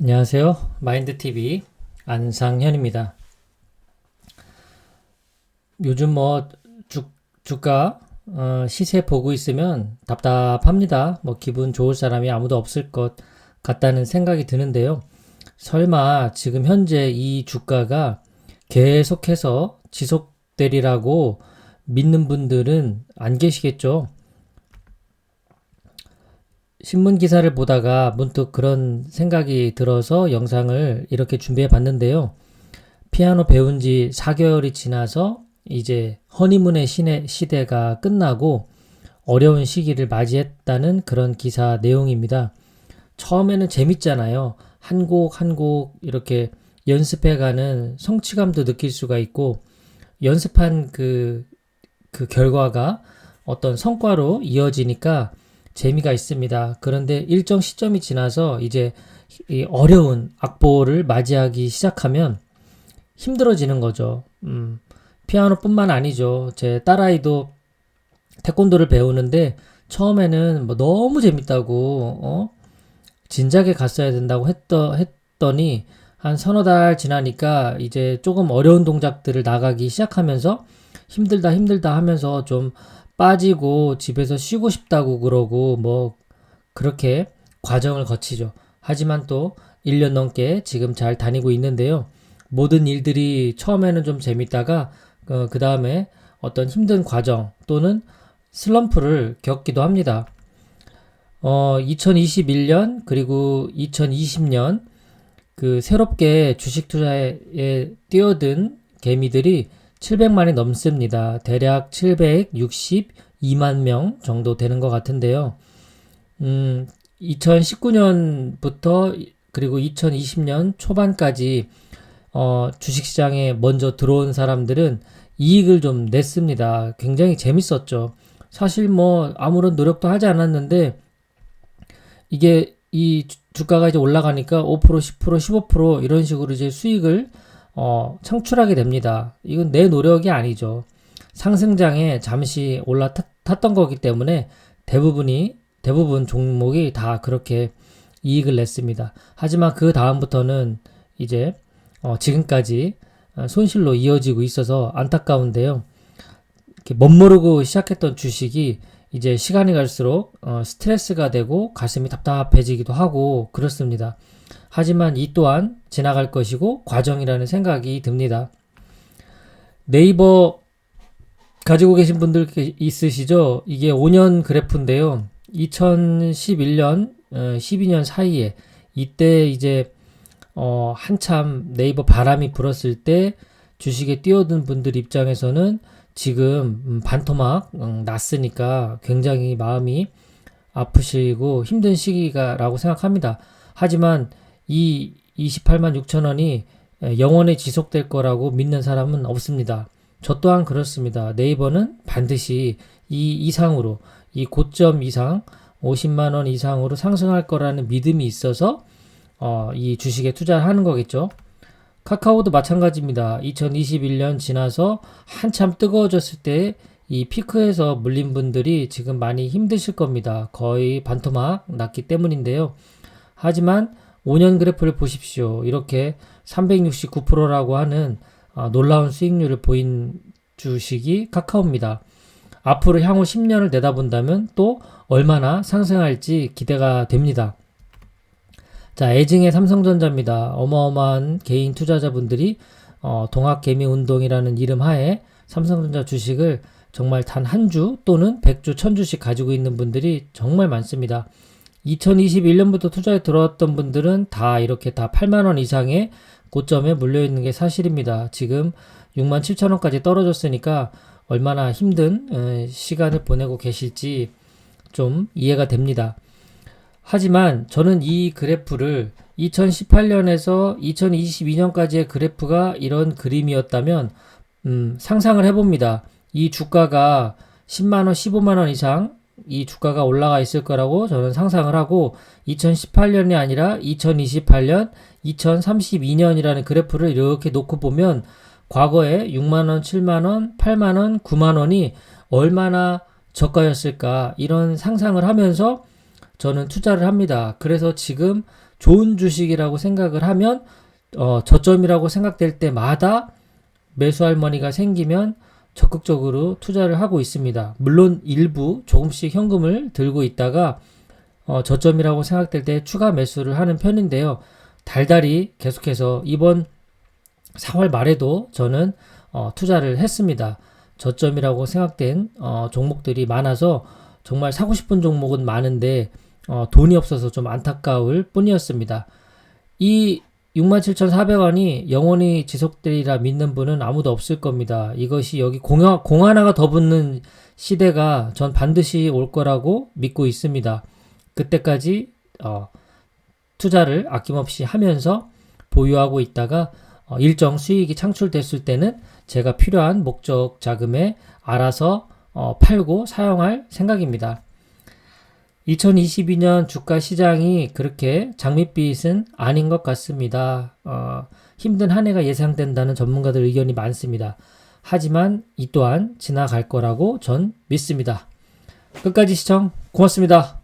안녕하세요. 마인드TV 안상현입니다. 요즘 뭐 주, 주가 어, 시세 보고 있으면 답답합니다. 뭐 기분 좋을 사람이 아무도 없을 것 같다는 생각이 드는데요. 설마 지금 현재 이 주가가 계속해서 지속되리라고 믿는 분들은 안 계시겠죠? 신문 기사를 보다가 문득 그런 생각이 들어서 영상을 이렇게 준비해 봤는데요. 피아노 배운 지 4개월이 지나서 이제 허니문의 시내, 시대가 끝나고 어려운 시기를 맞이했다는 그런 기사 내용입니다. 처음에는 재밌잖아요. 한 곡 한 곡 이렇게 연습해가는 성취감도 느낄 수가 있고 연습한 그, 그 결과가 어떤 성과로 이어지니까 재미가 있습니다. 그런데 일정 시점이 지나서 이제 이 어려운 악보를 맞이하기 시작하면 힘들어지는 거죠. 음, 피아노뿐만 아니죠. 제 딸아이도 태권도를 배우는데 처음에는 뭐 너무 재밌다고 어? 진작에 갔어야 된다고 했더, 했더니 한 서너 달 지나니까 이제 조금 어려운 동작들을 나가기 시작하면서 힘들다 힘들다 하면서 좀 빠지고 집에서 쉬고 싶다고 그러고 뭐 그렇게 과정을 거치죠. 하지만 또 1년 넘게 지금 잘 다니고 있는데요. 모든 일들이 처음에는 좀 재밌다가 어, 그 다음에 어떤 힘든 과정 또는 슬럼프를 겪기도 합니다. 어, 2021년 그리고 2020년 그 새롭게 주식 투자에 뛰어든 개미들이 700만이 넘습니다. 대략 762만 명 정도 되는 것 같은데요. 음, 2019년부터 그리고 2020년 초반까지 어, 주식시장에 먼저 들어온 사람들은 이익을 좀 냈습니다. 굉장히 재밌었죠. 사실 뭐 아무런 노력도 하지 않았는데 이게 이 주가가 이제 올라가니까 5%, 10%, 15% 이런 식으로 이제 수익을 어, 창출하게 됩니다. 이건 내 노력이 아니죠. 상승장에 잠시 올라탔던 거기 때문에 대부분이 대부분 종목이 다 그렇게 이익을 냈습니다. 하지만 그 다음부터는 이제 어, 지금까지 손실로 이어지고 있어서 안타까운데요. 멋모르고 시작했던 주식이 이제 시간이 갈수록 어, 스트레스가 되고 가슴이 답답해지기도 하고 그렇습니다. 하지만 이 또한 지나갈 것이고 과정이라는 생각이 듭니다. 네이버 가지고 계신 분들 있으시죠? 이게 5년 그래프인데요. 2011년, 12년 어, 사이에 이때 이제 어, 한참 네이버 바람이 불었을 때 주식에 뛰어든 분들 입장에서는 지금 음, 반토막 음, 났으니까 굉장히 마음이 아프시고 힘든 시기가라고 생각합니다. 하지만 이 28만 6천 원이 영원히 지속될 거라고 믿는 사람은 없습니다. 저 또한 그렇습니다. 네이버는 반드시 이 이상으로 이 고점 이상 50만 원 이상으로 상승할 거라는 믿음이 있어서 어, 이 주식에 투자를 하는 거겠죠. 카카오도 마찬가지입니다. 2021년 지나서 한참 뜨거워졌을 때 이 피크에서 물린 분들이 지금 많이 힘드실 겁니다. 거의 반토막 났기 때문인데요. 하지만 5년 그래프를 보십시오. 이렇게 369%라고 하는 아, 놀라운 수익률을 보인 주식이 카카오입니다. 앞으로 향후 10년을 내다본다면 또 얼마나 상승할지 기대가 됩니다. 자, 애증의 삼성전자입니다. 어마어마한 개인 투자자분들이 어, 동학개미 운동이라는 이름 하에 삼성전자 주식을 정말 단 한 주 또는 100주, 1000주씩 가지고 있는 분들이 정말 많습니다. 2021년부터 투자에 들어왔던 분들은 다 이렇게 다 8만원 이상의 고점에 물려 있는 게 사실입니다. 지금 6만 7천원까지 떨어졌으니까 얼마나 힘든 시간을 보내고 계실지 좀 이해가 됩니다. 하지만 저는 이 그래프를 2018년에서 2022년까지의 그래프가 이런 그림이었다면 음, 상상을 해봅니다. 이 주가가 10만원, 15만원 이상 이 주가가 올라가 있을 거라고 저는 상상을 하고 2018년이 아니라 2028년, 2032년이라는 그래프를 이렇게 놓고 보면 과거에 6만원, 7만원, 8만원, 9만원이 얼마나 저가였을까 이런 상상을 하면서 저는 투자를 합니다. 그래서 지금 좋은 주식이라고 생각을 하면 어, 저점이라고 생각될 때마다 매수 할 머니가 생기면 적극적으로 투자를 하고 있습니다. 물론 일부 조금씩 현금을 들고 있다가 어, 저점이라고 생각될 때 추가 매수를 하는 편인데요. 달달이 계속해서 이번 4월 말에도 저는 어, 투자를 했습니다. 저점이라고 생각된 어, 종목들이 많아서 정말 사고 싶은 종목은 많은데 어, 돈이 없어서 좀 안타까울 뿐이었습니다. 이 67,400원이 영원히 지속되리라 믿는 분은 아무도 없을 겁니다. 이것이 여기 공, 공 하나가 더 붙는 시대가 전 반드시 올 거라고 믿고 있습니다. 그때까지 어, 투자를 아낌없이 하면서 보유하고 있다가 어, 일정 수익이 창출됐을 때는 제가 필요한 목적 자금에 알아서 어, 팔고 사용할 생각입니다. 2022년 주가 시장이 그렇게 장밋빛은 아닌 것 같습니다. 어, 힘든 한 해가 예상된다는 전문가들 의견이 많습니다. 하지만 이 또한 지나갈 거라고 전 믿습니다. 끝까지 시청 고맙습니다.